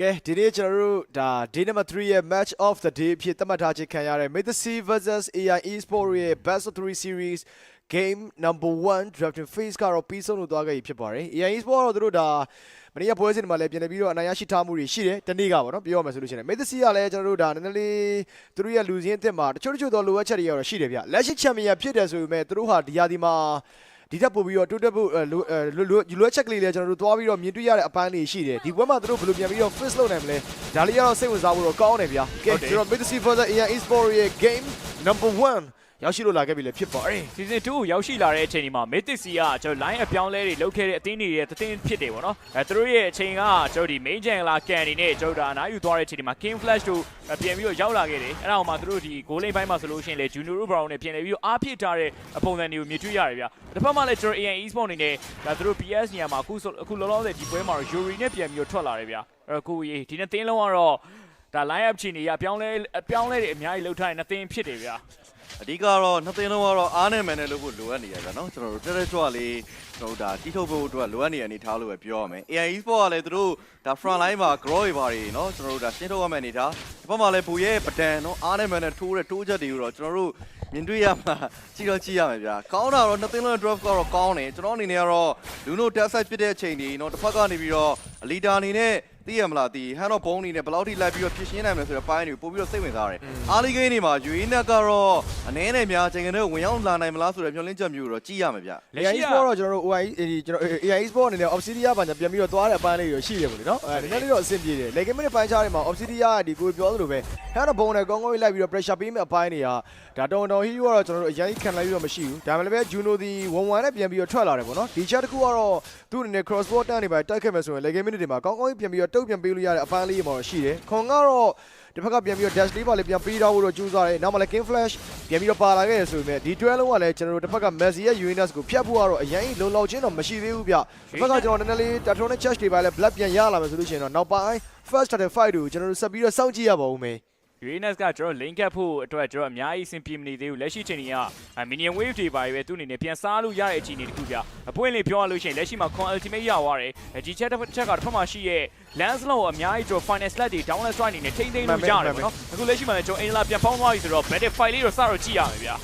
ကဲဒီနေ့ကျွန်တော်တို့ဒါ day number 3ရဲ့ match of the day အဖြစ်သတ်မှတ်ထားခြင်းခံရတဲ့ Mid C versus AI Esport ရဲ့ best of 3 series game number 1 drafting phase ကတော့ပြီးဆုံးလို့သွားခဲ့ပြီဖြစ်ပါတယ် AI Esport ကတော့သူတို့ဒါမနေ့ကပွဲစဉ်တွေမှာလည်းပြန်လည်ပြီးတော့အနိုင်ရရှိထားမှုတွေရှိတယ်တနေ့ကပေါ့နော်ပြောရမယ်ဆိုလို့ရှိရင် Mid C ကလည်းကျွန်တော်တို့ဒါနည်းနည်းလေးသူတို့ရဲ့လူစင်းအစ်စ်မှာတချို့တချို့သောလိုအပ်ချက်တွေကတော့ရှိတယ်ဗျလက်ရှိချန်ပီယံဖြစ်တယ်ဆိုပေမဲ့သူတို့ဟာဒီယာဒီမှာ ဒီတက်ပို့ပြီးတော့တိုးတက်ဖို့လိုလိုလိုချက်ကလေးလည်းကျွန်တော်တို့သွားပြီးတော့မြင်တွေ့ရတဲ့အပန်းတွေရှိတယ်ဒီဘက်မှာသူတို့ဘယ်လိုပြန်ပြီးတော့ fix လုပ်နိုင်မလဲဒါလေးကတော့စိတ်ဝင်စားဖို့တော့ကောင်းတယ်ဗျာကဲကျွန်တော် Midsi Further AI Esport ရဲ့ game number 1 ရောက်ရှိလို့လာခဲ့ပြီလေဖြစ်ပါတယ်စီဇန်2ကိုရောက်ရှိလာတဲ့အချိန်ဒီမှာ Mythic C ကကျွန်တော် line အပြောင်းလဲတွေလုပ်ခဲ့တဲ့အသင်းတွေရဲ့သတင်းဖြစ်တယ်ပေါ့နော်အဲသူတို့ရဲ့အချိန်ကကျွန်တော်ဒီ main channel ကန်အနေနဲ့ကျွန်တော်ဒါအနားယူသွားတဲ့အချိန်ဒီမှာ King Flash တို့ပြန်ပြီးတော့ရောက်လာခဲ့တယ်အဲ့ဒါအောင်မှသူတို့ဒီ goal line ဘိုင်းမှာဆိုလို့ရှိရင်လေ Junior Brown နဲ့ပြန်လည်ပြီးတော့အားဖြည့်ထားတဲ့အပုံစံတွေကိုမြင်တွေ့ရတယ်ဗျတစ်ဖက်မှာလည်းကျွန်တော် AN Esport အနေနဲ့ဒါသူတို့ PS နေရာမှာအခုအခုလောလောဆယ်ဒီပွဲမှာတော့ Yuri နဲ့ပြန်ပြီးတော့ထွက်လာတယ်ဗျအဲ့ကိုကြီးဒီနေ့တင်းလုံးကတော့ဒါ line up ချီနေရအပြောင်းလဲအပြောင်းလဲတွေအများကြီးလှုပ်ထားတဲ့နှစ်သင်းဖြစ်တယ်ဗျာ အဓိကတော့နှစ်သိန်းလုံးကတော့အားနဲ့မယ်နဲ့လို့ဖို့လိုအပ်နေရကြနော်ကျွန်တော်တို့တက်တက်ကြွလေးကျွန်တော်တို့ဒါတီးထုတ်ဖို့အတွက်လိုအပ်နေတဲ့အနေထားလို့ပဲပြောရမယ် AI Esport ကလည်းသူတို့ဒါ front line မှာ grow တွေပါတွေနော်ကျွန်တော်တို့ဒါရှင်းထုတ်ရမယ့်အနေထားဒီဘက်မှာလည်းဘူရဲ့ပဒံနော်အားနဲ့မယ်နဲ့ထိုးတဲ့တိုးချက်တွေကိုတော့ကျွန်တော်တို့မြင်တွေ့ရမှာကြည့်တော့ကြည့်ရမယ်ဗျာကောင်းတာတော့နှစ်သိန်းလုံး draft ကတော့ကောင်းတယ်ကျွန်တော်အနေနဲ့ကတော့လူနို test site ဖြစ်တဲ့အချိန်ဒီနော်တစ်ဖက်ကနေပြီးတော့အလီတာအနေနဲ့ သိရမလားဒီဟန်တော့ဘုံအနေနဲ့ဘယ်လောက်ထိလိုက်ပြီးတော့ဖြစ်ရှင်းနိုင်မလဲဆိုတဲ့ပိုင်းတွေကိုပို့ပြီးတော့စိတ်ဝင်စားတယ်အားလီဂိမ်းတွေမှာယူအင်းနက်ကတော့အနေနဲ့များချိန်ကနေဝင်ရောက်လာနိုင်မလားဆိုတဲ့မျှော်လင့်ချက်မျိုးတော့ကြည့်ရမယ်ဗျ AI Esport တော့ကျွန်တော်တို့ OI ကျွန်တော် AI Esport အနေနဲ့ Obsidian ဘာညာပြန်ပြီးတော့သွားတဲ့အပန်းလေးတွေရှိတယ်ပေါ့လေနော်အဲနည်းနည်းလေးတော့အဆင်ပြေတယ် Leg minute ပိုင်းချားတွေမှာ Obsidian ကဒီကိုပြောသလိုပဲဟဲ့တော့ဘုံနဲ့ကောင်းကောင်းလေးလိုက်ပြီးတော့ pressure ပေးမယ့်အပိုင်းတွေကဒါတော်တော်ဟီးကတော့ကျွန်တော်တို့အရင်ခံလိုက်ပြီးတော့မရှိဘူးဒါမှလည်းပဲ Juno ဒီ11နဲ့ပြန်ပြီးတော့ထွက်လာတယ်ပေါ့နော်ဒီ chat တစ်ခုကတော့သူ့အနေနဲ့ cross border တွေပါတိုက်ခဲ့မယ်ဆိုရင် leg minute တွေမှာကောင်းကောင်းပြန်ပြီးတော့တုတ်ပြန်ပေးလို့ရတဲ့အပန်းလေးတွေမှာရှိတယ်ခွန်ကတော့ဒီဘက်ကပြန်ပြီးတော့ dash လေးပါလေးပြန်ပေးထားဖို့တော့ကြိုးစားတယ်နောက်မှလည်း king flash ပြန်ပြီးတော့ပါလာခဲ့ရဆိုပေမဲ့ဒီ12လုံးကလည်းကျွန်တော်တို့တစ်ဖက်က Messi ရဲ့ Uranus ကိုဖြတ်ဖို့ကတော့အရင်လုံလောက်ချင်းတော့မရှိသေးဘူးဗျဒီဘက်ကကျွန်တော်နည်းနည်းလေး Tatron နဲ့ Church တွေပါလဲ black ပြန်ရလာမယ်ဆိုလို့ရှိရင်တော့နောက်ပိုင်း first started fight ကိုကျွန်တော်တို့ဆက်ပြီးတော့စောင့်ကြည့်ရပါဦးမယ် Uranus ကကျွန်တော် link up ဖို့အတွက်ကျွန်တော်အများကြီးအဆင်ပြေမနေသေးဘူးလက်ရှိချိန်ကြီးက minion wave တွေပါပဲသူ့အနေနဲ့ပြန်စားလို့ရတဲ့အခြေအနေတခုပြအပွင့်လေးပြောရလို့ရှိရင်လက်ရှိမှာ con ultimate ရသွားတယ်ဒီချက်တစ်ချက်ကတစ်ဖက်မှာရှိရဲ့ Lancelot ကိုအများကြီးကျွန်တော် final slot တွေ down strike အနေနဲ့ထိမ့်သိမ်းလို့ရတယ်ပေါ့နော်အခုလက်ရှိမှာလည်းကျွန်တော် Angela ပြန်ပေါင်းသွားပြီဆိုတော့ battle fight လေးတော့စတော့ကြည့်ရမယ်ဗျာ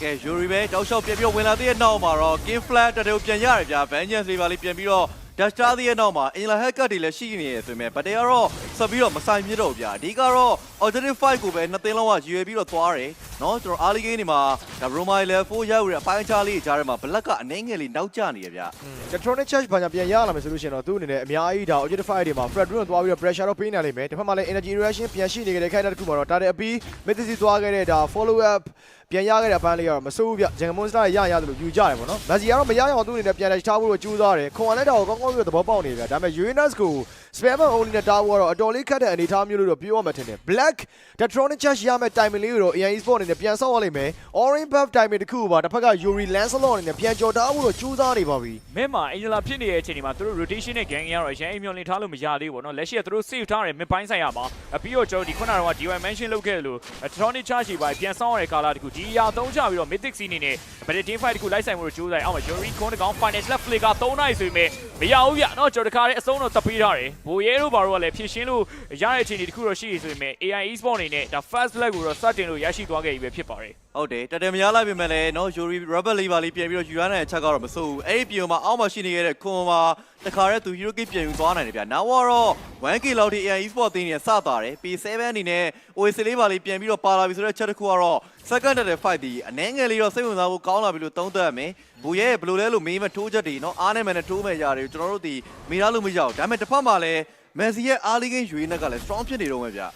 ကဲယူရီပဲတောက်လျှောက်ပြန်ပြီးတော့ဝင်လာတဲ့နောက်မှာတော့ King Flat တတဲကိုပြန်ရတယ်ဗျာ Vengeance လေးပါလေးပြန်ပြီးတော့ Dash တားတဲ့နောက်မှာ Angela Hacker တွေလည်းရှိနေရဆိုပေမဲ့ဗတဲကတော့ဆက်ပြီးတော့မဆိုင်မြစ်တော့ဗျာအဓိကတော့ objective 5ကိုပဲနှစ်သိန်းလောက်ကရွေပြီးတော့သွားတယ်နော်ကျွန်တော် early game တွေမှာဒါ Roma level 4ရောက်ရတဲ့အပိုင်းအခြားလေးကြားထဲမှာ black ကအနှိမ့်ငယ်လေးနောက်ကျနေရဗျာ Electronic charge ဘာညာပြန်ရလာမယ်ဆိုလို့ရှိရင်တော့သူ့အနေနဲ့အများကြီးဒါ objective 5တွေမှာ Fred Rune သွားပြီးတော့ pressure တော့ပေးနေလိမ့်မယ်တစ်ဖက်မှာလည်း energy reaction ပြန်ရှိနေကြတဲ့ခိုင်တာတစ်ခုမှာတော့ target အပြီး Mythic သွားခဲ့တဲ့ဒါ follow up ပြန်ရခဲ့တဲ့အပိုင်းလေးကတော့မစိုးဘူးဗျဂျန်ကမွန်စတာရရသလိုယူကြတယ်ပေါ့နော်မက်ဆီကတော့မရရအောင်သူ့အနေနဲ့ပြန်လဲချားဖို့တော့ကြိုးစားတယ်ခွန်ကလည်းဒါကိုကောင်းကောင်းပြီးတော့သဘောပေါက်နေဗျဒါပေမဲ့ Uranus ကို spam only နဲ့တားဖို့ကတော့တော်လေးခက်တဲ့အနေအထားမျိုးလို့တော့ပြောရမှာထင်တယ် Black Electronic Charge ရမယ့် timing လေးကိုတော့ AI Sport အနေနဲ့ပြန်ဆောက်ရလိမ့်မယ် Orange Buff timing တစ်ခုပါတစ်ဖက်က Yuri Lancelot အနေနဲ့ပြန်ကြော်တာဖို့တော့ကြိုးစားနေပါပြီမင်းမှာ Angela ဖြစ်နေတဲ့အချိန်ဒီမှာသူတို့ rotation နဲ့ gang ရတော့အရင်အမျော်လင့်ထားလို့မရသေးဘူးပေါ့နော်လက်ရှိကသူတို့ save ထားတယ် mid ပိုင်းဆိုင်ရမှာအပြီးတော့ကျွန်တော်ဒီခုနကတော့ DY mention လုပ်ခဲ့တယ်လို့ Electronic Charge တွေပါပြန်ဆောင်းရတဲ့ကာလာတခုဒီအရာသုံးချပြီးတော့ Mythic Scene နေနဲ့ Battle Team Fight တခုလိုက်ဆိုင်မှုတို့ကြိုးစားရအောင် Yuri Kon တကောင် Final Left Flicker 3နိုင်ဆိုပေမဲ့မရဘူးဗျနော်ကျွန်တော်တခါတည်းအဆုံးတော့တပ်ပေးထားတယ်ဘိုရဲတို့ဘာတို့ကလည်းဖြည့်ရှင်းလို့လို့ရတဲ့အခြေအနေတခုတော့ရှိရဆိုပေမဲ့ AI eSport အနေနဲ့ဒါ first blood ကိုတော့စတင်လို့ရရှိသွားခဲ့ပြီပဲဖြစ်ပါတယ်ဟုတ်တယ်တတမရလိုက်ပြီမဲ့လည်းနော် Yuri Rubber လေးပါလေးပြန်ပြီးတော့ယူရတဲ့အချက်ကတော့မစိုးဘူးအဲ့ဒီပြင်မှာအောက်မှာရှိနေခဲ့တဲ့ခွန်မှာတခါတည်းသူ Hero Kick ပြန်ယူသွားနိုင်တယ်ဗျာနောက်တော့ 1K လောက်ထိ AI eSport တင်းနေစတာတယ် P7 အနေနဲ့ OS လေးပါလေးပြန်ပြီးတော့ပါလာပြီဆိုတဲ့ချက်တခုကတော့ second တဲ့ fight ဒီအနှဲငယ်လေးတော့စိတ်ဝင်စားဖို့ကောင်းလာပြီလို့သုံးသပ်ရမယ်ဘူရဲ့ဘယ်လိုလဲလို့မေးမထိုးချက်တွေနော်အားနဲ့မနဲ့ထိုးမဲ့ຢာတွေကျွန်တော်တို့ဒီမေးရလို့မရအောင်ဒါပေမဲ့တစ်ဖက်မှာလည်း Messi ရဲ့ early game ရွေးနက်ကလည်း strong ဖြစ်နေတော့မယ်ဗျာ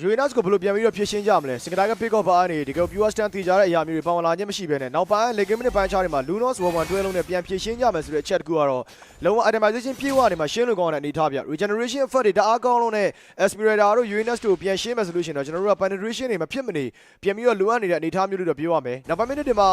ယူရီနတ်ကိုဘယ်လိုပြန်ပြီးတော့ဖြည့်ရှင်းကြမလဲစင်ကတာက pick up ပါနေဒီက pure stand တီကြတဲ့အရာမျိုးတွေပေါဝင်လာခြင်းမရှိဘဲနဲ့နောက်ပိုင်း leg minute ပိုင်းချားတွေမှာ Lunos 1-1တွဲလုံးနဲ့ပြန်ဖြည့်ရှင်းကြမယ်ဆိုတဲ့ chat ကူကတော့လုံးဝ itemization ပြေဝနေမှာရှင်းလို့ကောင်းတဲ့အနေထားပြ regeneration effect တွေတအားကောင်းလုံးနဲ့ aspirator တို့ Uranus တို့ပြန်ရှင်းမယ်ဆိုလို့ရှိရင်တော့ကျွန်တော်တို့က penetration တွေမဖြစ်မနေပြန်ပြီးတော့လိုအပ်နေတဲ့အနေထားမျိုးတွေတော့ပြောရမယ်နောက်ပိုင်း minute တွေမှာ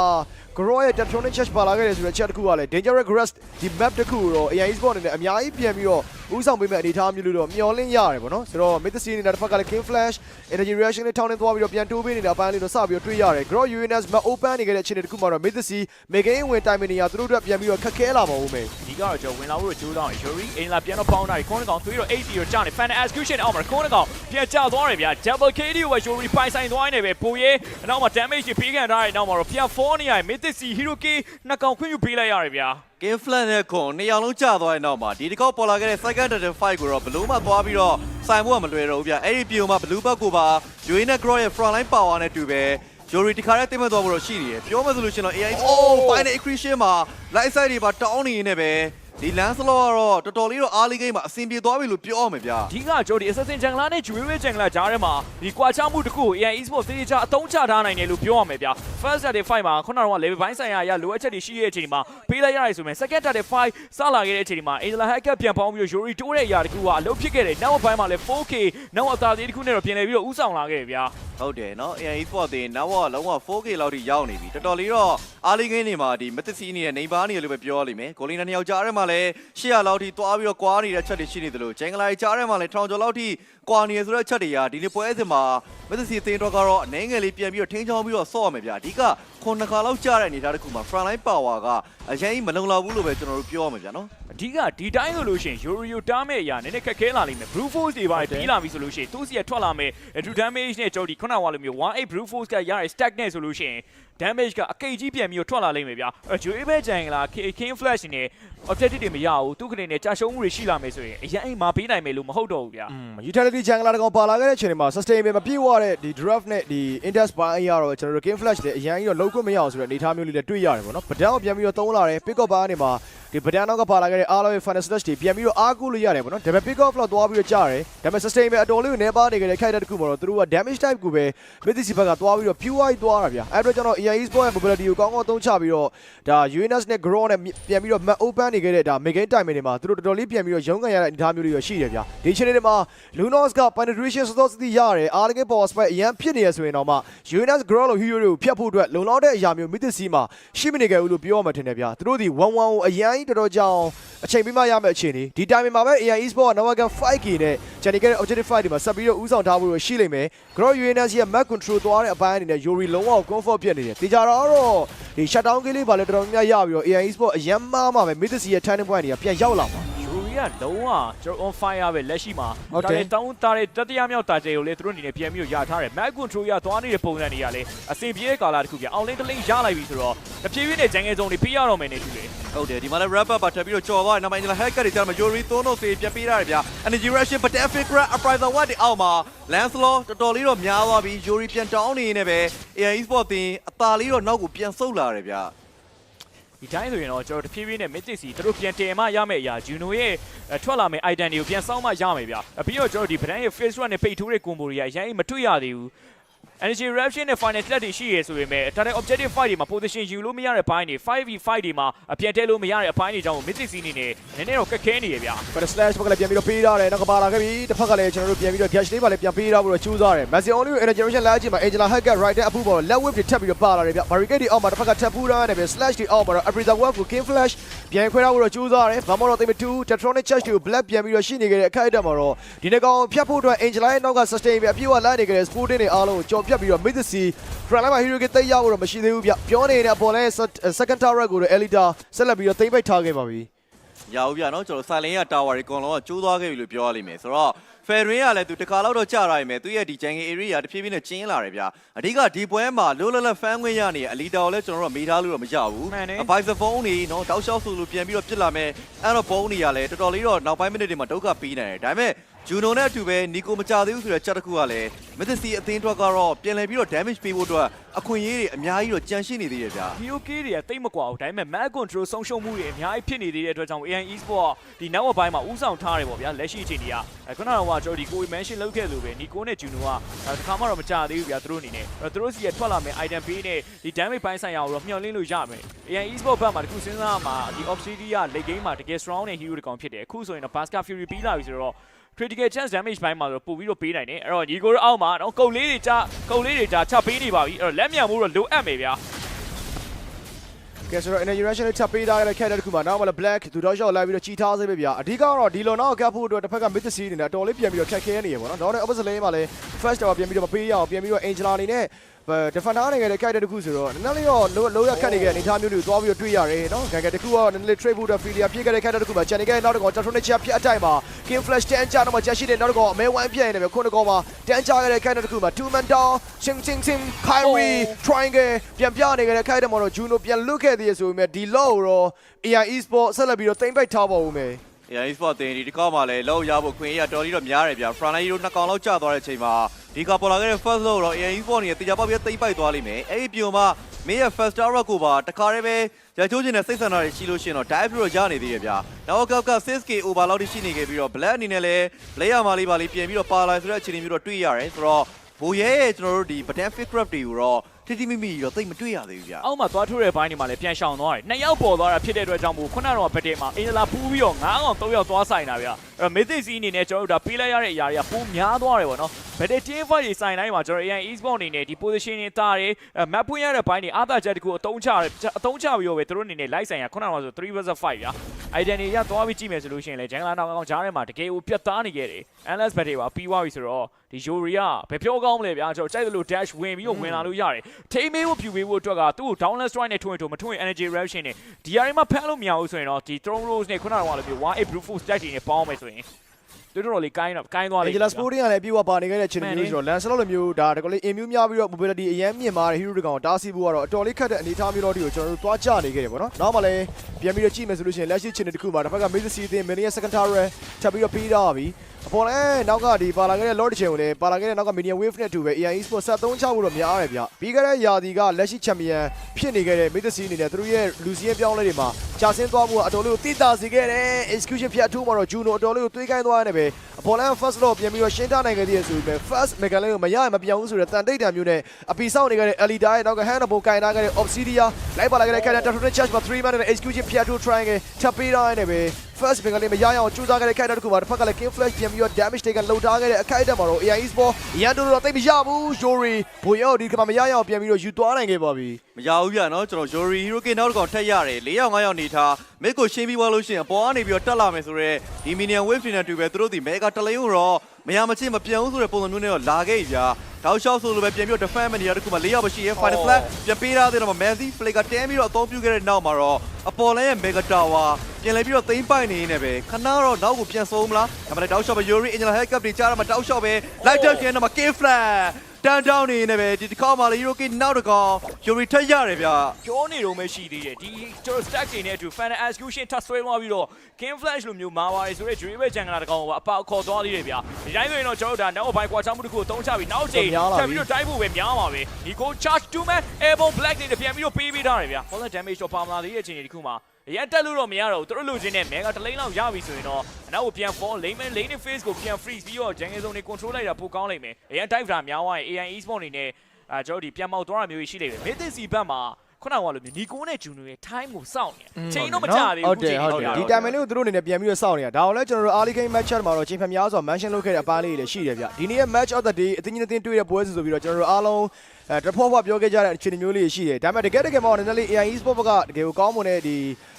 Grow ရဲ့ Tectonic Charge ပါလာခဲ့တယ်ဆိုတဲ့ chat ကူကလည်း dangerous grass ဒီ map တစ်ခုကိုတော့ AI Sport အနေနဲ့အများကြီးပြန်ပြီးတော့ဥဆောင်ပေးမဲ့အနေထားမျိုးလို့တော့မျောလင့်ရတယ်ပေါ့နော်ဆိုတော့ Mid Sea နေတဲ့တစ်ဖက်ကလည်း King Flash Energy Reaction နဲ့ထောင်းနေသွားပြီးတော့ပြန်တိုးပေးနေတဲ့အပိုင်းလေးတော့စပြီးတော့တွေ့ရတယ် Grow UNS မ open နေခဲ့တဲ့အခြေအနေတစ်ခုမှာတော့ Mid Sea Mega In ဝင်တိုင်မနေရသူတို့အတွက်ပြန်ပြီးတော့ခက်ခဲလာပါဦးမယ်ဒီကတော့ကျွန်တော်ဝင်လာဖို့ကြိုးတောင်းယူရီအင်လာပြန်တော့ပေါင်းတာခွန်းကောင်သွေးတော့80ရောကြာနေ fan execution အောက်မှာခွန်းကောင်ပြန်ကျသွားတယ်ဗျာ double KD ကိုပဲယူရီပိုင်ဆိုင်သွားနေပဲပိုရဲအနောက်မှာ damage ပေးခံထားတဲ့နောက်မှာတော့ပြန်4နေရ mythic hero k နှစ်ကောင်ခွင့်ယူပေးလိုက်ရတယ်ဗျာ Game Flan နဲ့ခွန်နှစ်ယောက်လုံးကျသွားတဲ့နောက်မှာဒီတစ်ခေါက်ပေါ်လာခဲ့တဲ့ Second Titan Fight ကိုတော့ဘလို့မှသွားပြီးတော့ဆိုင်ဖို့ကမလွယ်တော့ဘူးဗျအဲ့ဒီပြေုံမှာ Blue Buck ကိုပါ Yui နဲ့ Grow ရဲ့ front line power နဲ့တူပဲ Yuri တခါတည်းတိမ့်မဲ့သွားဖို့တော့ရှိနေတယ်ပြောမှဆိုလို့ရှိရင်တော့ AI Oh final accretion မှာ light side တွေပါတောင်းနေနေပဲ ဒီ Lancelot ကတော့တော်တော်လေးတော့ early game မှာအဆင်ပြေသွားပြီလို့ပြောရမယ်ဗျာအဓိကကျွန်တော်ဒီ assassin jungler နဲ့ jewelry jungler ကြားထဲမှာဒီကွာချမှုတစ်ခုကို AI esports တေးချအသုံးချထားနိုင်တယ်လို့ပြောရမယ်ဗျာ first started fight မှာခုနကတော့ level ဘိုင်းဆိုင်ရာအရလိုအပ်ချက်တွေရှိတဲ့အချိန်မှာပေးလိုက်ရတယ်ဆိုရင် second started fight စလာခဲ့တဲ့အချိန်မှာ Angela Hackett ပြန်ပေါင်းပြီးတော့ Yuri တိုးတဲ့အရာတစ်ခုကအလုပ်ဖြစ်ခဲ့တယ်နောက်ဘိုင်းမှာလည်း 4K နောက်အသာသေးတစ်ခုနဲ့တော့ပြင်လည်ပြီးတော့ဥဆောင်လာခဲ့တယ်ဗျာဟုတ်တယ်နော် AI Sport တင်နောက်တော့လုံးဝ 4K လောက်ထိရောက်နေပြီတော်တော်လေးတော့ early game တွေမှာဒီ Mythic နေနဲ့နေပါနေလို့ပဲပြောရလိမ့်မယ်ကိုလီနာနှစ်ယောက်ကြားထဲမှာလည်း800လောက်ထိသွားပြီးတော့ကွာနေတဲ့ချက်တွေရှိနေသလိုဂျင်ဂလာကြားထဲမှာလည်းထောင်ကျော်လောက်ထိကွာနေရဆိုတဲ့ချက်တွေကဒီနေ့ပွဲစဉ်မှာ Mythic အသင်းတော်ကတော့အနေငယ်လေးပြန်ပြီးတော့ထိန်းချောင်းပြီးတော့ဆော့ရမယ်ဗျာအဓိကခုနှစ်ခါလောက်ကြားတဲ့အနေအထားတစ်ခုမှာ front line power ကအရင်ကြီးမလုံလောက်ဘူးလို့ပဲကျွန်တော်တို့ပြောရမှာဗျာနော်အဓိကဒီတိုင်းဆိုလို့ရှိရင် Yorio တားမဲ့အရာနည်းနည်းခက်ခဲလာလိမ့်မယ် Brute Force တွေပါပြီးလာပြီဆိုလို့ရှိရင်သူ့စီကထွက်လာမယ် True Damage နဲ့ကြော်ဒီခုနကဝါလိုမျိုး18 Brute Force ကရတဲ့ stack နဲ့ဆိုလို့ရှိရင် damage ကအကိတ်ကြီးပြန်ပြီးတော့ထွက်လာလိမ့်မယ်ဗျာအဲ Joy ပဲကြိုင်လာ King Flash နဲ့ objective တွေမရဘူးသူကနေနဲ့ကြာရှုံးမှုတွေရှိလာမယ်ဆိုရင်အရင်အိမ်မှာပေးနိုင်မယ်လို့မဟုတ်တော့ဘူးဗျာ utility jungler တကောင်ပါလာခဲ့တဲ့အချိန်တွေမှာ sustainable မပြည့်ဝတဲ့ဒီ draft နဲ့ဒီ index ပိုင်းအရတော့ကျွန်တော်တို့ game flash တွေအရင်ကြီးတော့လုံးခွင့်မရအောင်ဆိုတဲ့အနေအထားမျိုးလေးလည်းတွေ့ရတယ်ပေါ့နော်ပဒန်းကိုပြန်ပြီးတော့သုံးလာတယ် pick up ပိုင်းနေမှာဒီပဒန်းတော့ကပါလာခဲ့တဲ့အားလုံးရဲ့ final slash တွေပြန်ပြီးတော့အားကိုးလို့ရတယ်ပေါ့နော်ဒါပေမဲ့ pick up လောက်သွားပြီးတော့ကြားတယ်ဒါပေမဲ့ sustainable အတော်လေးကိုနေပါနေခဲ့တဲ့ခိုက်တဲ့တစ်ခုမှာတော့သူတို့က damage type ကိုပဲ mythic ဘက်ကသွားပြီးတော့ pure သွားတာဗျာအဲ့တော့ကျွန်တော် EA Sport ရဲ့ mobility ကိုကောင်းကောင်းသုံးချပြီးတော့ဒါ UNS နဲ့ grow နဲ့ပြန်ပြီးတော့ map open နေခဲ့တဲ့ဒါ mega time တွေမှာသူတို့တော်တော်လေးပြန်ပြီးတော့ရုန်းကန်ရတဲ့အနေအထားမျိုးတွေရရှိတယ်ဗျာဒီအချိန်တွေမှာ Lunos က penetration စောစောစီးစီးရတယ်အားလည်း power spike အရင်ဖြစ်နေရဆိုရင်တော့မှ UNS grow လို့ hero တွေကိုဖျက်ဖို့အတွက်လုံလောက်တဲ့အရာမျိုး mythic မှာရှိမနေခဲ့ဘူးလို့ပြောရမှာထင်တယ်ဗျာသူတို့ဒီ11ကိုအရင်ကြီးတော်တော်ကြောင်အချိန်ပြီးမှရမယ့်အခြေအနေဒီ time မှာပဲ AI Esport က Nawagan 5K နဲ့ ဂျန်နီကရဲ့ objective fight တွေမှာဆက်ပြီးတော့ဥဆောင်ထားဖို့ရရှိလိမ့်မယ် grow UNS ရဲ့ map control သွားတဲ့အပိုင်းအနေနဲ့ Yuri လုံးဝ comfort ပြတ်နေတယ်တေချာတော့ဒီ shutdown ကလေးပါလေတော်တော်များများရပြီးတော့ AI Esport အရင်မှမှပဲ mythic ရဲ့ turning point တွေကပြန်ရောက်လာမှာ Yuri ကလုံးဝကျွန်တော် on fire ပဲလက်ရှိမှာဟုတ်တယ်တောင်းတာတဲ့တတိယမြောက်တာကျဲကိုလေသူတို့အနေနဲ့ပြန်ပြီးတော့ရထားတယ် mag control ရသွားနေတဲ့ပုံစံတွေကလေအစင်ပြေတဲ့ကာလာတစ်ခုပြအောင်လင်းတလင်းရလိုက်ပြီဆိုတော့တဖြည်းဖြည်းနဲ့ဂျန်ငယ်စုံတွေပြရတော့မယ်နေတူတယ်ဟုတ်တယ်ဒီမှာလည်း wrap up ပါထပ်ပြီးတော့ကြော်သွားတယ်နောက်ပိုင်းကျလာ hacker တွေကျတော့ Yuri သုံးတော့စေပြန်ပေးရတယ်ဗျာ energy rush but epic grab uprising what ဒီအောက်မှာ Lancelot တော်တော်လေးတော့များသွားပြီ Yuri ပြန်တောင်းနေနေပဲ AI Sport တင်အသာလေးတော့နောက်ကိုပြန်ဆုတ်လာတယ်ဗျာ ဒီတိုင်းဆိုရင်တော့ကျွန်တော်တဖြည်းဖြည်းနဲ့ mythic စီသူတို့ပြန်တင်မှရမယ့်အရာ Juno ရဲ့ထွက်လာမယ့် item တွေကိုပြန်စောင်းမှရမယ်ဗျအပြီးတော့ကျွန်တော်ဒီ brand ရဲ့ face run နဲ့ပိတ်ထိုးတဲ့ combo တွေကအရင်မတွေ့ရသေးဘူး energy reaction နဲ့ final threat တွေရှိရဲဆိုပေမဲ့ဒါတဲ့ objective fight တွေမှာ position ယူလို့မရတဲ့ဘိုင်းတွေ 5v5 တွေမှာအပြန်တဲလို့မရတဲ့အပိုင်းတွေကြောင့် mythic စီအနေနဲ့နည်းနည်းတော့ခက်ခဲနေရဗျ but slash ဘက်ကလည်းပြန်ပြီးတော့ပေးရတယ်နောက်ကပါလာခဲ့ပြီတစ်ဖက်ကလည်းကျွန်တော်တို့ပြန်ပြီးတော့ gash လေးပါလည်းပြန်ပေးရဖို့တော့ကြိုးစားတယ် Messi only energy generation လာကြည့်မှာ Angela Hackett right တဲ့အဖူပေါ် let whip တွေထပ်ပြီးတော့ပါလာတယ်ဗျ barricade တွေအောက်မှာတစ်ဖက်ကထပ်ဖူးရမ်းနေပြီ slash တွေအောက်မှာတော့ Apriza Web ကို King Flash ပြန်ခွဲထားဖို့တော့ကြိုးစားတယ်ဘာမှတော့သိမတူ Tetronic Charge တွေကို black ပြန်ပြီးတော့ရှိနေခဲ့တဲ့အခိုက်အတန့်မှာတော့ဒီနေ့ကောင်ဖြတ်ဖို့အတွက် Angela ရဲ့နောက်က sustain ပဲအပြည့်အဝလိုက်နေခဲ့တဲ့ sporting တွေအားလုံးကိုကြော်ပြတ်ပြီးတော့ Mythic front line မှာ hero ကတိတ်ရဖို့တော့မရှိသေးဘူးဗျပြောနေတဲ့အပေါ်လဲ second tower ကိုတော့ Elita ဆက်လက်ပြီးတော့သိမ့်ပိတ်ထားခဲ့ပါပြီရအောင်ဗျာနော်ကျွန်တော် silent ရ tower တွေအကုန်လုံးကကျိုးသွားခဲ့ပြီလို့ပြောရလိမ့်မယ်ဆိုတော့ Ferrin ကလည်းသူတခါလောက်တော့ကြာရရင်မယ်သူရဲ့ဒီ jungle area တဖြည်းဖြည်းနဲ့ကျင်းလာတယ်ဗျာအဓိကဒီပွဲမှာလိုလလဖန်ခွင့်ရနေအလီတာကိုလည်းကျွန်တော်တို့မေးထားလို့တော့မကြဘူးမှန်တယ်အ visor phone တွေနော်တောက်လျှောက်ဆိုလို့ပြန်ပြီးတော့ပြစ်လာမယ်အဲ့တော့ဘုံတွေကလည်းတော်တော်လေးတော့နောက်ပိုင်းမိနစ်တွေမှာဒုက္ခပေးနိုင်တယ်ဒါပေမဲ့ ဂျူနိုနဲ့အတူပဲနီကိုမကြသေးဘူးဆိုတဲ့ချက်တစ်ခုကလည်းမသစီအသင်းအတွက်ကတော့ပြန်လည်ပြီးတော့ damage ပေးဖို့အတွက်အခွင့်အရေးတွေအများကြီးတော့ကြန့်ရှိနေသေးတယ်ဗျာ hero k တွေကတိတ်မကွာဘူးဒါပေမဲ့ mag control ဆုံးရှုံးမှုတွေအများကြီးဖြစ်နေသေးတဲ့အတွက်ကြောင့် AI Esport ဒီနောက်ဘက်ပိုင်းမှာဥဆောင်ထားတယ်ပေါ့ဗျာလက်ရှိအချိန်ကြီးကအဲခုနကတော့ကျွန်တော်ဒီကို mention လုပ်ခဲ့လို့ပဲ Nico နဲ့ Juno ကတခါမှတော့မကြသေးဘူးဗျာသူတို့အနေနဲ့အဲ့တော့သူတို့စီကထွက်လာမယ့် item ပေးနဲ့ဒီ damage ပိုင်းဆိုင်ရာကိုတော့မျှော်လင့်လို့ရမယ် AI Esport ဘက်မှာတခုစဉ်းစားမှာဒီ Obsidian late game မှာတကယ် strong တဲ့ hero တကောင်ဖြစ်တယ်အခုဆိုရင်တော့ Basket Fury ပြီးလာပြီဆိုတော့ critical chance damage ဘိုင်းမှာဆိုပို့ပြီးတော့ပေးနိုင်တယ်အဲ့တော့ညီကိုတို့အောက်မှာတော့ကုတ်လေးတွေကြာကုတ်လေးတွေကြာချပေးနေပါပြီအဲ့တော့လက်မြန်မှုတော့လိုအပ်မယ်ဗျာကဲဆိုတော့ inauguration လေးချက်ပေးထားတဲ့ character တစ်ခုမှာနောက်မှလည်း black သူတော့ရှော့လိုက်ပြီးတော့ချီထားစေပဲဗျာအဓိကတော့ဒီလုံနောက်ကပ်ဖို့အတွက်တစ်ဖက်က mid sea အနေနဲ့အတော်လေးပြန်ပြီးတော့ခက်ခဲနေရပေါ့နော်တော့ opposite lane မှာလည်း first tower ပြန်ပြီးတော့မပေးရအောင်ပြန်ပြီးတော့ angela အနေနဲ့ defender နေခဲ့တဲ့ character တစ်ခုဆိုတော့နည်းနည်းလေးတော့လုံးရခတ်နေခဲ့တဲ့အနေအထားမျိုးတွေကိုသွားပြီးတော့တွေ့ရတယ်နော်ဂန်ဂန်တစ်ခုကနည်းနည်းလေး trade ဖို့အတွက် failure ဖြစ်ခဲ့တဲ့ character တစ်ခုမှာ channel ရဲ့နောက်တစ်ကောင် Jatronic ချက်ပြတ်အတိုင်းမှာ king flash တန်းချတော့မှချက်ရှိတဲ့နောက်တစ်ကောင်အမဲဝိုင်းပြတ်နေတယ်ခုနကောင်မှာတန်းချခဲ့တဲ့ character တစ်ခုမှာ two man down ching ching ching Kyrie triangle ပြန်ပြနေခဲ့တဲ့ character မှာတော့ Juno ပြန်လွတ်ခဲ့သေးရဆိုပေမဲ့ဒီ low တော့ AI Esport ဆက်လက်ပြီးတော့တိမ့်ပိုက်ထားပါဦးမယ် AI Sport တင်ဒီဒီကောက်မှလည်းလောက်ရဖို့ခွင့်ရတော်တော်တော့များတယ်ဗျာ front line တို့နှစ်ကောင်လောက်ကျသွားတဲ့အချိန်မှာ ဒီကပေါ်လာခဲ့တဲ့ first low တော့ AI Sport နေတေချာပေါက်ပြသိမ့်ပိုက်သွားလိမ့်မယ်အဲ့ဒီပြုံမှာမင်းရဲ့ first star rock ကိုပါတခါတည်းပဲရချိုးချင်တဲ့စိတ်ဆန္ဒတွေရှိလို့ရှိရင်တော့ dive ပြီးတော့ရနေသေးတယ်ဗျာနောက်ကောက်က 6k over လောက်ထိရှိနေခဲ့ပြီးတော့ black အနေနဲ့လည်း player မာလေးပါလေးပြင်ပြီးတော့ပါလာဆိုတဲ့အခြေအနေမျိုးတော့တွေ့ရတယ်ဆိုတော့ဘိုးရဲရဲ့ကျွန်တော်တို့ဒီ button fit grab တွေကိုတော့ တိတိမိမိတော့သိမတွေ့ရသေးဘူးဗျာအောက်မှာသွားထိုးတဲ့ဘိုင်းတွေမှာလည်းပြန်ရှောင်သွားတယ်နှစ်ယောက်ပေါ်သွားတာဖြစ်တဲ့အတွက်ကြောင့်မို့ခုနကတော့ဗတ်တင်မှာအင်ဂျလာပူးပြီးတော့9အောင်3ယောက်သွားဆိုင်တာဗျအဲ့တော့မေသစ်စီအနေနဲ့ကျွန်တော်တို့ဒါပေးလိုက်ရတဲ့အရာတွေကပိုများသွားတယ်ပေါ့နော်ဗတ်တင် team fight တွေဆိုင်တိုင်းမှာကျွန်တော် AI e-sport အနေနဲ့ဒီ position တွေတာတယ် map ပွင့်ရတဲ့ဘိုင်းတွေအာသာချက်တကူအတုံးချတယ်အတုံးချပြီးတော့ပဲသူတို့အနေနဲ့ live ဆိုင်ရခုနကတော့ဆို3 vs 5ဗျာ identity ရသွားပြီးကြည့်မယ်ဆိုလို့ရှိရင်လည်းဂျန်ဂလာနောက်ကောင်ကြားထဲမှာတကယ်ကိုပြတ်သားနေခဲ့တယ် endless battle ပါပြီးသွားပြီဆိုတော့ဒီ Yoria ဘယ်ပြောကောင်းမလဲဗျာကျွန်တော်ကြိုက်သလို dash ဝင်ပြီးတော့ဝင်လာလို့ရတယ်ထိမေးဖို့ဖြူပေးဖို့အတွက်ကသူ့ကို downless strike နဲ့ထွင်ထွင်မထွင် energy reaction နဲ့ဒီအရင်မှာဖမ်းလို့မရဘူးဆိုရင်တော့ဒီ throne rose နဲ့ခုနကတော့လိုမျိုး1 brute force stack တွေနဲ့ပေါင်းမယ်ဆိုရင် တော်တော်လေးကိုင်းတော့ကိုင်းသွားလိမ့် Angela Sporting ကလည်းပြေဝပါနေခဲ့တဲ့ channel မျိုးဆိုတော့ Lancelot လိုမျိုးဒါတကလေး immune များပြီးတော့ mobility အရင်မြင့်မာတဲ့ hero တကောင်တားဆီးဖို့ကတော့အတော်လေးခက်တဲ့အနေအထားမျိုးတော့ဒီကိုကျွန်တော်တို့သွားကြနေခဲ့တယ်ပေါ့နော်။နောက်မှလည်းပြန်ပြီးတော့ကြည့်မယ်ဆိုလို့ရှိရင်လက်ရှိ channel တစ်ခုမှာတစ်ဖက်က Maze Sea အသင်း Minion Second Tower ထပ်ပြီးတော့ပြီးတော့ပြီ။ အပေါ်လည်းနောက်ကဒီပါလာခဲ့တဲ့ Lord ချင်းကိုလည်းပါလာခဲ့တဲ့နောက်က Minion Wave နဲ့အတူပဲ AI Esport ဆက်သုံးချဖို့တော့များရတယ်ဗျ။ပြီးခဲ့တဲ့ယာဒီကလက်ရှိ champion ဖြစ်နေခဲ့တဲ့ Maze Sea အနေနဲ့သူတို့ရဲ့ Lucian ပြောင်းလဲတွေမှာကြာဆင်းသွားမှုကအတော်လေးကိုတိတာစေခဲ့တယ်။ execution ဖြတ်ထိုးမှာတော့ Juno အတော်လေးကိုတွေးကိုင်းသွားရတယ်ပဲ။အပေါ်လည်း first တော့ပြန်ပြီးတော့ရှင်းထားနိုင်ခဲ့သေးတယ်ဆိုပေမဲ့ first mega lane ကိုမရရင်မပြောင်းဘူးဆိုတဲ့တန်တိတ်တံမျိုးနဲ့အပီဆောက်နေခဲ့တဲ့ Elita ရဲ့နောက်က hand ဘုံကင်ထားခဲ့တဲ့ Obsidia လိုက်ပါလာခဲ့တဲ့ character Total Charge မှာ3 man နဲ့ execution ဖြတ်ထိုး triangle ထပ်ပေးထားရတယ်ပဲ first mega lane မရရအောင်ကြိုးစားခဲ့တဲ့ character တစ်ခုမှာတစ်ဖက်ကလည်း king flash ပြန်ပြီးတော့ damage တွေကလှုပ်ထားခဲ့တဲ့အခိုက်အတန့်မှာတော့ AI Esport ရန်တို့တော့တိတ်မရဘူး Yori ဘိုယောဒီကမှာမရရအောင်ပြန်ပြီးတော့ယူသွားနိုင်ခဲ့ပါပြီမရဘူးဗျာနော်ကျွန်တော် Yori Hero King နောက်တစ်ကောင်ထက်ရတယ်၄ယောက်၅ယောက်နေထားမိတ်ကိုရှင်းပြီးသွားလို့ရှိရင်အပေါ်ကနေပြီးတော့တက်လာမယ်ဆိုတော့ဒီ Minion Wave တွေနဲ့တူပဲသူတို့ဒီ Mega တလိန်ကိုတော့ မရမချင်းမပြောင်းဆိုတဲ့ပုံစံမျိုးနဲ့တော့လာခဲ့ကြတောက်လျှောက်ဆိုလိုပဲပြန်ပြီးတော့ defend မနေရတဲ့ခုမှ၄ယောက်ပဲရှိရဲ Final Flag ပြန်ပေးထားတဲ့တော့ Messi Play ကတဲပြီးတော့အသုံးပြုခဲ့တဲ့နောက်မှာတော့အပေါ်လဲရဲ့ Mega Tower ပြန်လဲပြီးတော့သိမ်းပိုက်နေနေပဲခဏတော့နောက်ကိုပြန်ဆုံးမလားဒါမှလည်းတောက်လျှောက်ပဲ Yori Angela Headcup တွေကြားရမှာတောက်လျှောက်ပဲ Light Up ကျင်းတော့မှာ K Flag တန်တောင်းနေနေပဲဒီတစ်ခါမှလေ Hero King နောက်တစ်ကောင် Yori ထက်ရတယ်ဗျာပြောနေတော့မရှိသေးတယ်ဒီကျွန်တော် stack တွေနဲ့အတူ fan execution ထပ်ဆွဲသွားပြီးတော့ king flash လိုမျိုးမာဝါရီဆိုတဲ့ dribble jungle တကောင်ကိုအပေါက်ခေါ်သွားသေးတယ်ဗျာဒီတိုင်းဆိုရင်တော့ကျွန်တော်တို့ဒါနောက်ပိုင်းကွာချမှုတစ်ခုကိုတုံးချပြီးနောက်ချိန်ထပ်ပြီးတော့တိုက်ဖို့ပဲများပါပဲဒီကို charge 2 man airborne black တွေပြန်ပြီးတော့ပေးပေးထားတယ်ဗျာ fallen damage တော့ပါမလာသေးတဲ့အချိန်ဒီခုမှာအ ရင်တက်လို့တော့မရတော့ဘူးသူတို့လူချင်းနဲ့ mega တလိန်းလောက်ရပြီဆိုရင်တော့အနောက်ကိုပြန် fall lane man lane face ကိုပြန် freeze ပြီးတော့ jungle zone တွေ control လိုက်တာပိုကောင်းလိမ့်မယ်အရင် dive တာများသွားရင် AI esport အနေနဲ့အဲကျွန်တော်ဒီပြန်မောက်သွားတာမျိုးရှိလိမ့်မယ် mid စီဘက်မှာခုနကလိုမျိုးနီကိုနဲ့ဂျူနိုရဲ့ time ကိုစောင့်နေချိန်တော့မကြသေးဟုဘူးတ်တယ်ဟုတ်တယ်ဒီ time လေးကိုသူတို့အနေနဲ့ပြန်ပြီးတော့စောင့်နေတာဒါအောင်လဲကျွန်တော်တို့ early game match မှာတော့ချိန်ဖက်များစွာ mention လုပ်ခဲ့တဲ့အပန်းလေးတွေလည်းရှိတယ်ဗျဒီနေ့ရဲ့ match of the day အတင်းကြီးအတင်းတွေ့တဲ့ပွဲဆိုဆိုပြီးတော့ကျွန်တော်တို့အားလုံး အဲတဖွာဖွာပြောခဲ့ကြတဲ့အခြေအနေမျိုးလေးရှိတယ်ဒါပေမဲ့တကယ်တကယ်မှတော့နည်းနည်းလေး AI Esport ဘက်ကတကယ်ကိုကောင်းမွန်တဲ့ဒီ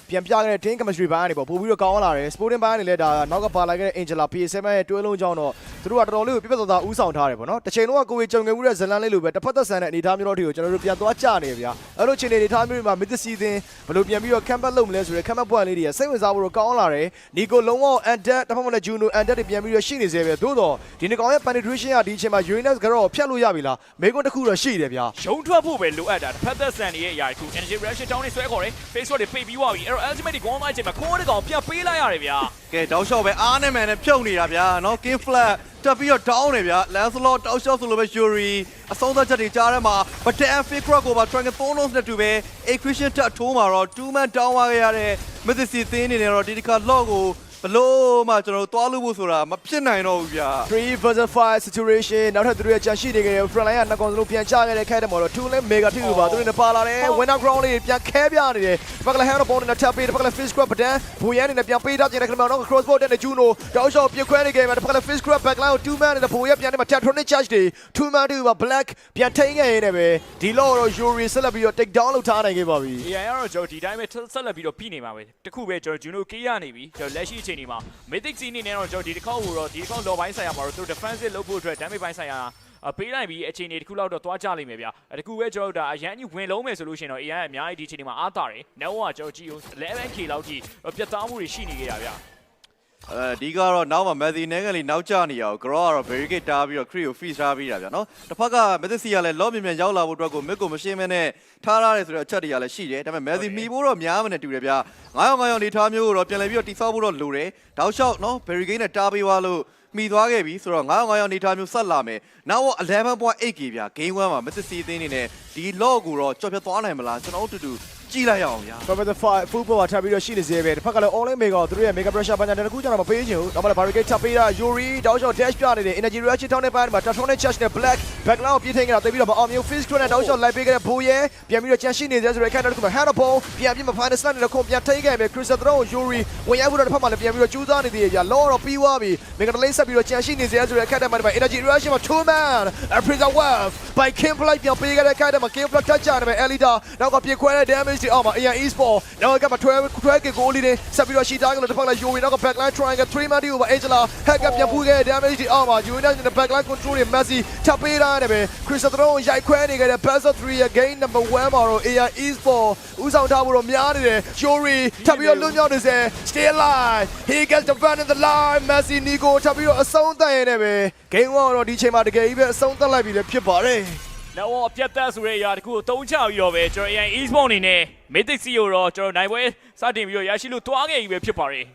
ပြန်ပြခဲ့တဲ့ team chemistry ဘိုင်းကနေပေါ့ပို့ပြီးတော့ကောင်းလာတယ် sporting ဘိုင်းကနေလည်းဒါနောက်ကပါလာခဲ့တဲ့ Angela PS7 ရဲ့တွဲလုံးကြောင်းတော့သူတို့ကတော်တော်လေးကိုပြပြသားသားဥဆောင်ထားတယ်ပေါ့နော်တစ်ချိန်လုံးကကိုဝေကြုံခဲ့မှုတဲ့ဇလန်လေးလိုပဲတစ်ဖက်သက်ဆန်တဲ့အနေအထားမျိုးတော့ဒီကိုကျွန်တော်တို့ပြန်သွားကြနေဗျာအဲ့လိုချိန်နေအနေအထားမျိုးတွေမှာ mid season ဘယ်လိုပြန်ပြီးတော့ comeback လုပ်မလဲဆိုတဲ့ comeback point လေးတွေကစိတ်ဝင်စားဖို့တော့ကောင်းလာတယ်နီကိုလုံးဝ undead တစ်ဖက်မှာလည်း Juno undead တွေပြန်ပြီးတော့ရှိနေသေးပဲသို့တော့ဒီနေ့ကောင်ရဲ့ penetration ကဒီအချိန်မှာ Uranus ကတော့ဖြတ်လို့ရပြီလားမေကွန်းတစ်ခုတော့ရှိတယ်ဗျာရုံထွက်ဖို့ပဲလိုအပ်တာတစ်ဖက်သက်ဆန်ရဲ့အရာတစ်ခု energy reaction တောင်းနေဆွဲခေါ်တယ် face shot တွေပိတ်ပြီးသွားပြီအဲ့တော့ ultimate ကိုကောင်းသွားချိန်မှာကိုးတဲ့ကောင်ပြန်ပေးလိုက်ရတယ်ဗျာကဲတောက်လျှောက်ပဲအားနဲ့မယ်နဲ့ဖြုတ်နေတာဗျာနော် King Flat တက်ပြီးတော့ down နေဗျာ Lancelot တောက်လျှောက်ဆိုလိုပဲ Yuri အဆုံးသတ်ချက်တွေကြားထဲမှာ Batan Fake Rock ကိုပါ Dragon Thronos နဲ့တူပဲ A Christian တက်ထိုးမှာတော့2 man down သွားခဲ့ရတဲ့ Mythic သင်းနေနေတော့ဒီတစ်ခါ lock ကို ဘလို့မှကျွန်တော်တို့သွားလို့ဖို့ဆိုတာမဖြစ်နိုင်တော့ဘူးဗျာ3 versus 5 situation နောက်ထပ်သူတို့ရဲ့ကြံရှိနေကြတဲ့ front line ကနှစ်ကောင်စလုံးပြန်ချခဲ့တဲ့ခိုက်တယ်မှာတော့2လဲ mega 2ပါသူတို့နဲ့ပါလာတယ် winner ground လေးပြန်ခဲပြနေတယ်ဘက်ကလည်း hand ball နဲ့ tap ပေးတယ်ဘက်ကလည်း fish grab ပဒန်ဘူယန်နဲ့ပြန်ပေးထားခြင်းနဲ့ခဏမှတော့ cross ball နဲ့ Juno တောက်လျှောက်ပြခွဲနေကြမှာဘက်ကလည်း fish grab back line ကို2 man နဲ့ဘူယန်ပြန်နေမှာ tactronic charge တွေ2 man 2ပါ black ပြန်ထိန်ခဲ့ရင်းနဲ့ပဲဒီလောတော့ Yuri ဆက်လက်ပြီးတော့ take down လုပ်ထားနိုင်ခဲ့ပါပြီ AI ကတော့ကျွန်တော်ဒီတိုင်းပဲဆက်လက်ပြီးတော့ပြီးနေမှာပဲတခုပဲကျွန်တော်ဂျူနိုကေးရနေပြီကျွန်တော်လက်ရှိအချိန်ဒီမှာ Mythic C အနေနဲ့တော့ကျွန်တော်ဒီတစ်ခေါက်ကိုတော့ဒီတစ်ခေါက်လော်ပိုင်းဆိုင်ရာမှာတော့သူတို့ defensive လုပ်ဖို့အတွက် damage ပိုင်းဆိုင်ရာအပေးလိုက်ပြီးအချိန်တွေတစ်ခုလောက်တော့သွားကြလိမ့်မယ်ဗျ။တခုပဲကျွန်တော်တို့ဒါအရန်ကြီးဝင်လုံးမယ်ဆိုလို့ရှိရင်တော့ AI အများကြီးဒီအချိန်ဒီမှာအားတာတယ်။ now ကကျွန်တော်ကြည့်ဦး 11k လောက်ထိပြတ်သားမှုတွေရှိနေကြတာဗျ။ အဲဒီကတော့နောက်မှာမက်ဆီနဲကလေးနောက်ကျနေရအောင် grow ကတော့ barricade တားပြီးတော့ cree ကို feed ထားပြီးတာဗျာနော်တစ်ဖက်ကမက်ဆီကလည်း lob မြန်မြန်ရောက်လာဖို့အတွက်ကို mid ကိုမရှင်းမနဲ့ထားရတယ်ဆိုတော့အချက်တွေကလည်းရှိတယ်ဒါပေမဲ့မက်ဆီမီဖို့တော့များမနဲ့တူတယ်ဗျာ9ရောက်9ရောက်နေထားမျိုးကိုတော့ပြန်လည်ပြီးတော့တိဆောက်ဖို့တော့လိုတယ်တောက်လျှောက်နော် barricade နဲ့တားပေးသွားလို့မိသွားခဲ့ပြီဆိုတော့9ရောက်9ရောက်နေထားမျိုးဆက်လာမယ်နောက် 11.8k ဗျာ game 1မှာမက်ဆီအသင်းနေနဲ့ဒီ log ကိုတော့ကြော်ဖြတ်သွားနိုင်မလားကျွန်တော်တို့တူတူ ကြည့်လိုက်ရအောင်ဗျာ Professor 5 full power ထပ်ပြီးတော့ရှိနေသေးပဲတစ်ဖက်ကလည်း online mega သူတို့ရဲ့ mega pressure ဘာညာတခုကျတော့မပေးချင်ဘူးနောက်မှလည်း barricade ထပ်ပေးတာ Yuri တောက်လျှောက် dash ပြနေတယ် energy reaction တောင်းတဲ့ပိုင်းမှာ Tatronic charge နဲ့ black background ကိုပြေးထိန်နေတာတိတ်ပြီးတော့မအောင်မြင် face crack နဲ့တောက်လျှောက်လိုက်ပေးခဲ့တဲ့ဘိုးရဲပြန်ပြီးတော့ကြန့်ရှိနေသေးဆိုတဲ့ character တခုမှာ hand ball ပြန်ပြီးမှ final slide နဲ့ခုပြန်ထိန်ခဲ့ပြီ Crystal Throne Yuri ဝင်ရောက်ပြီးတော့တစ်ဖက်မှာလည်းပြန်ပြီးတော့ကျူးစားနေသေးတယ်ကြာ law တော့ပြီးသွားပြီ mega delay ဆက်ပြီးတော့ကြန့်ရှိနေသေးဆိုတဲ့ character မှာ energy reaction မှာ two man a prison wave by Kim Flight ပြန်ပေးခဲ့တဲ့ character မှာ Kim Flight ထပ်ချတယ်ပဲ Elita နောက်ကပြေခွဲတဲ့ damage တွေအောက်မှာ AR Esport နောက်ကမှထွဲထွဲကေကိုလေးတွေဆက်ပြီးတော့ရှီတာကလို့တစ်ဖက်လိုက် Yuri နောက်က backline triangle 3 man ဒီ over Angela hack ကပြန်ပူးခဲ့တဲ့ damage တွေအောက်မှာ Yuri နဲ့ backline control တွေ Messi ထပ်ပေးထားတယ်ပဲ Crystal Throne ရိုက်ခွဲနေခဲ့တဲ့ best of 3 ရဲ့ game number 1မှာတော့ AR Esport ဦးဆောင်ထားဖို့တော့များနေတယ် Yuri ထပ်ပြီးတော့လွတ်မြောက်နေစေ stay alive he gets the fan in the line Messi Nico ထပ်ပြီးတော့အဆုံးသတ်ရနေပဲ game 1တော့ဒီချိန်မှာတကယ်ကြီးပဲအဆုံးသတ်လိုက်ပြီလေဖြစ်ပါတယ် နောက်တော့အပြတ်သက်ဆိုတဲ့အရာတခုကိုတုံးချပြီးတော့ပဲကျွန်တော် AI e-sport အနေနဲ့ Mythic C ကိုတော့ကျွန်တော်နိုင်ပွဲစတင်ပြီးတော့ရရှိလို့တွားခဲ့ပြီပဲဖြစ်ပါတယ်